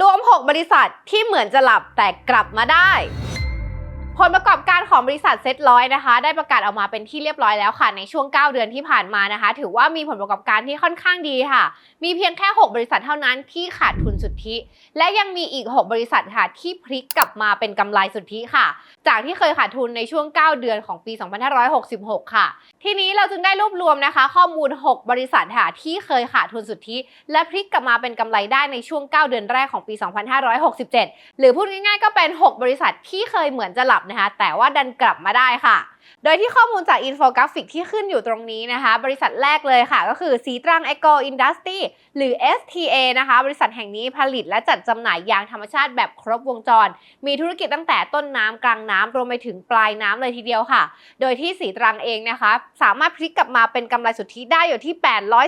รวม 6 บริษัทที่เหมือนจะหลับแต่กลับมาได้ ผลประกอบการของบริษัทเซ็ตร้อยนะคะ ได้ประกาศออกมาเป็นที่เรียบร้อยแล้วค่ะ ในช่วง 9 เดือนที่ผ่านมานะคะ ถือว่ามีผลประกอบการที่ค่อนข้างดีค่ะ มีเพียงแค่ 6 บริษัทเท่านั้นที่ขาดทุนสุทธิ และยังมีอีก 6 บริษัทค่ะที่พลิกกลับมาเป็นกำไรสุทธิค่ะจากที่เคยขาดทุนในช่วง 9 เดือนของปี 2566 ค่ะ ทีนี้เราจึงได้รวบรวมนะคะ ข้อมูล 6 บริษัทค่ะที่เคยขาดทุนสุทธิ และพลิกกลับมาเป็นกำไรได้ในช่วง 9 เดือนแรกของปี 2567 หรือพูดง่ายๆ ก็เป็น 6 บริษัทที่เคยเหมือนจะหลับนะคะ แต่ว่าดันกลับมาได้ค่ะโดยที่ข้อมูลจากอินโฟกราฟิกที่ขึ้นอยู่ตรงนี้นะคะ บริษัทแรกเลยค่ะ ก็คือสีตรัง e c o Industry หรือ STA นะคะ บริษัทแห่งนี้ผลิตและจัดจำหน่ายยางธรรมชาติแบบครบวงจร มีธุรกิจตั้งแต่ต้นน้ำกลางน้ำรวมไปถึงปลายน้ำเลยทีเดียวค่ะ โดยที่สีตรังเองนะคะ สามารถพลิกกลับมาเป็นกำไรสุทธิได้อยู่ที่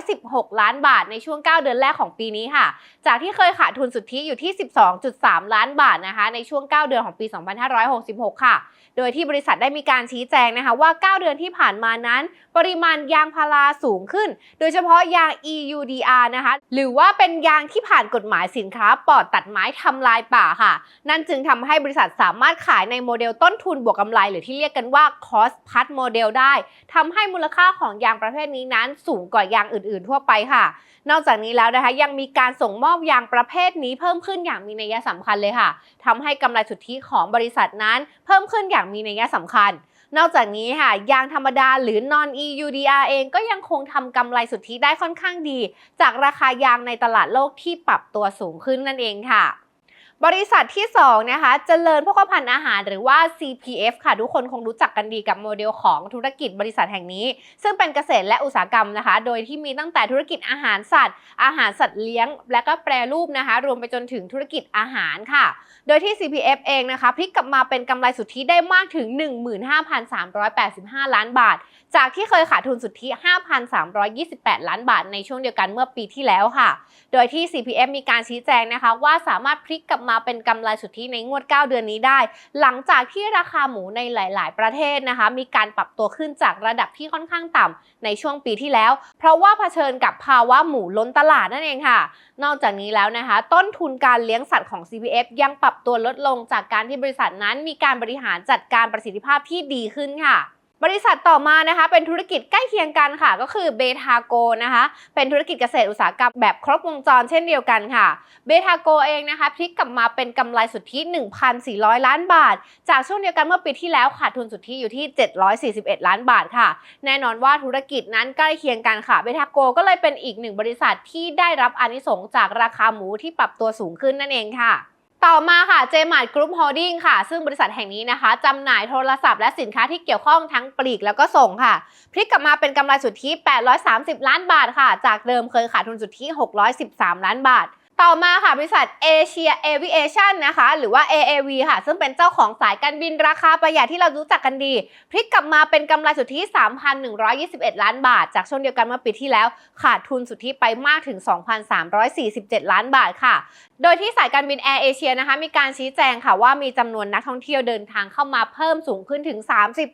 816 ล้านบาทในช่วง 9 เดือนแรกของปีนี้ค่ะ จากที่เคยขาดทุนสุทธิอยู่ที่ 12.3 ล้านบาทนะคะในช่วง 9 เดือนของปี 2566 ค่ะ โดยที่บริษัทได้มีการชี้แจงนะคะว่า 9 เดือนที่ผ่านมานั้น ปริมาณยางพาราสูงขึ้น โดยเฉพาะยาง EUDR นะคะ หรือว่าเป็นยางที่ผ่านกฎหมายสินค้าปลอดตัดไม้ทำลายป่าค่ะ นั่นจึงทำให้บริษัทสามารถขายในโมเดลต้นทุนบวกกำไร หรือที่เรียกกันว่า cost plus model ได้ทำให้มูลค่าของยางประเภทนี้นั้น สูงกว่ายางอื่น ๆ ทั่วไปค่ะ นอกจากนี้แล้วนะคะยังมีการส่งมอบยางประเภทนี้เพิ่มขึ้นอย่างมีนัยสำคัญเลยค่ะทำให้กำไรสุทธิของบริษัทนั้นเพิ่มขึ้นอย่างมีนัยสำคัญ นอกจากนี้ค่ะยางธรรมดาหรือ non EUDR เองก็ยังคงทำกำไรสุทธิได้ค่อนข้างดี จากราคายางในตลาดโลกที่ปรับตัวสูงขึ้นนั่นเองค่ะ บริษัทที่2นะคะเจริญพกพันธ์อาหารหรือว่า CPF ค่ะ ทุกคนคงรู้จักกันดีกับโมเดลของธุรกิจบริษัทแห่งนี้ ซึ่งเป็นเกษตรและอุตสาหกรรมนะคะ โดยที่มีตั้งแต่ธุรกิจอาหารสัตว์ อาหารสัตว์เลี้ยง และก็แปรรูปนะคะ รวมไปจนถึงธุรกิจอาหารค่ะ โดยที่ CPF เองนะคะพลิกกลับมาเป็นกำไรสุทธิได้มากถึง 15,385 ล้านบาท จากที่เคยขาดทุนสุทธิ 5,328 ล้านบาท ในช่วงเดียวกันเมื่อปีที่แล้วค่ะ โดยที่ CPF มีการชี้แจงนะคะว่าสามารถพลิกกลับมาเป็นกำไรสุทธิในงวด 9 เดือนนี้ได้ หลังจากที่ราคาหมูในหลาย ๆ ประเทศนะคะ มีการปรับตัวขึ้นจากระดับที่ค่อนข้างต่ำในช่วงปีที่แล้ว เพราะว่าเผชิญกับภาวะหมูล้นตลาดนั่นเองค่ะ นอกจากนี้แล้วนะคะ ต้นทุนการเลี้ยงสัตว์ของ CPF ยังปรับตัวลดลงจากการที่บริษัทนั้นมีการบริหารจัดการประสิทธิภาพที่ดีขึ้นค่ะ บริษัทต่อมานะคะเป็นธุรกิจใกล้เคียงกันค่ะ ก็คือเบทาโกนะคะ เป็นธุรกิจเกษตรอุตสาหกรรมแบบครบวงจรเช่นเดียวกันค่ะเบทาโกเองนะคะพลิกกลับมาเป็นกำไรสุทธิ 1,400 ล้านบาท จากช่วงเดียวกันเมื่อปีที่แล้วขาดทุนสุทธิอยู่ที่ 741 ล้านบาทค่ะ แน่นอนว่าธุรกิจนั้นใกล้เคียงกันค่ะเบทาโกก็เลยเป็นอีกหนึ่งบริษัทที่ได้รับอนิสงส์จากราคาหมูที่ปรับตัวสูงขึ้นนั่นเองค่ะ ต่อมาค่ะ j m a r t Group Holding ค่ะ ซึ่งบริษัทแห่งนี้นะคะจำหน่ายโทรศัพท์และสินค้าที่เกี่ยวข้องทั้งปลีกแล้วก็ส่งค่ะ พลิกกลับมาเป็นกำไรสุทธิ 830 ล้านบาทค่ะ จากเดิมเคยขาดทุนสุทธิ 613 ล้านบาท ต่อมาค่ะบริษัท Asia Aviation นะคะ หรือว่า AAV ค่ะ ซึ่งเป็นเจ้าของสายการบินราคาประหยัดที่เรารู้จักกันดี พลิกกลับมาเป็นกำไรสุทธิ 3,121 ล้านบาท จากช่วงเดียวกันเมื่อปีที่แล้ว ขาดทุนสุทธิไปมากถึง 2,347 ล้านบาทค่ะ โดยที่สายการบินแอร์เอเชียนะคะมีการชี้แจงค่ะว่ามีจำนวนนักท่องเที่ยวเดินทางเข้ามาเพิ่มสูงขึ้นถึง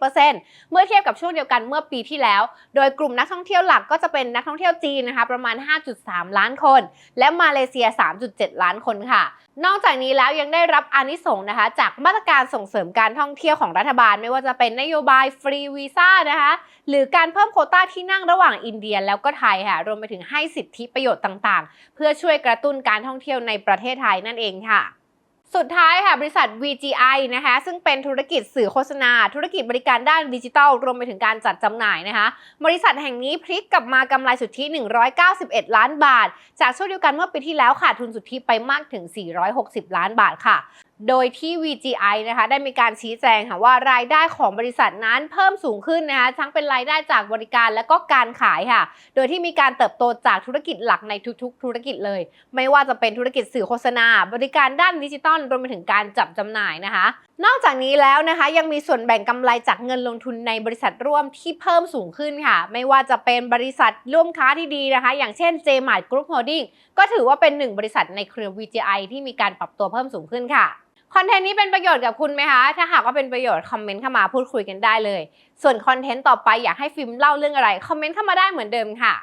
30%เมื่อเทียบกับช่วงเดียวกันเมื่อปีที่แล้ว โดยกลุ่มนักท่องเที่ยวหลักก็จะเป็นนักท่องเที่ยวจีนนะคะประมาณ 5.3 ล้านคน และมาเลเซีย3.7 ล้านคนค่ะ นอกจากนี้แล้วยังได้รับอานิสงส์นะคะ จากมาตรการส่งเสริมการท่องเที่ยวของรัฐบาล ไม่ว่าจะเป็นนโยบายฟรีวีซ่านะคะ หรือการเพิ่มโควต้าที่นั่งระหว่างอินเดียแล้วก็ไทยค่ะ รวมไปถึงให้สิทธิประโยชน์ต่างๆ เพื่อช่วยกระตุ้นการท่องเที่ยวในประเทศไทยนั่นเองค่ะสุดท้าย บริษัท VGI นะคะซึ่งเป็นธุรกิจสื่อโฆษณา ธุรกิจบริการด้านดิจิทัล รวมไปถึงการจัดจำหน่ายนะคะบริษัทแห่งนี้พลิกกลับมากำไรสุทธิ 191 ล้านบาท จากช่วงเดียวกันเมื่อปีที่แล้วขาดทุนสุทธิไปมากถึง 460 ล้านบาทค่ะ โดยที่ VGI นะคะได้มีการชี้แจงค่ะว่ารายได้ของบริษัทนั้นเพิ่มสูงขึ้นนะคะทั้งเป็นรายได้จากบริการและก็การขายค่ะ โดยที่มีการเติบโตจากธุรกิจหลักในทุกๆ ธุรกิจเลย ไม่ว่าจะเป็นธุรกิจสื่อโฆษณา บริการด้านดิจิตอลรวมไปถึงการจับจำหน่ายนะคะ นอกจากนี้แล้วนะคะยังมีส่วนแบ่งกำไรจากเงินลงทุนในบริษัทร่วมที่เพิ่มสูงขึ้นค่ะ ไม่ว่าจะเป็นบริษัทร่วมค้าที่ดีนะคะ อย่างเช่น JMart Group Holding ก็ถือว่าเป็นหนึ่งบริษัทในเครือ VGI ที่มีการปรับตัวเพิ่มสูงขึ้นค่ะ คอนเทนต์นี้เป็นประโยชน์กับคุณไหมคะ ถ้าหากว่าเป็นประโยชน์คอมเมนต์เข้ามาพูดคุยกันได้เลย ส่วนคอนเทนต์ต่อไปอยากให้ฟิล์มเล่าเรื่องอะไรคอมเมนต์เข้ามาได้เหมือนเดิมค่ะ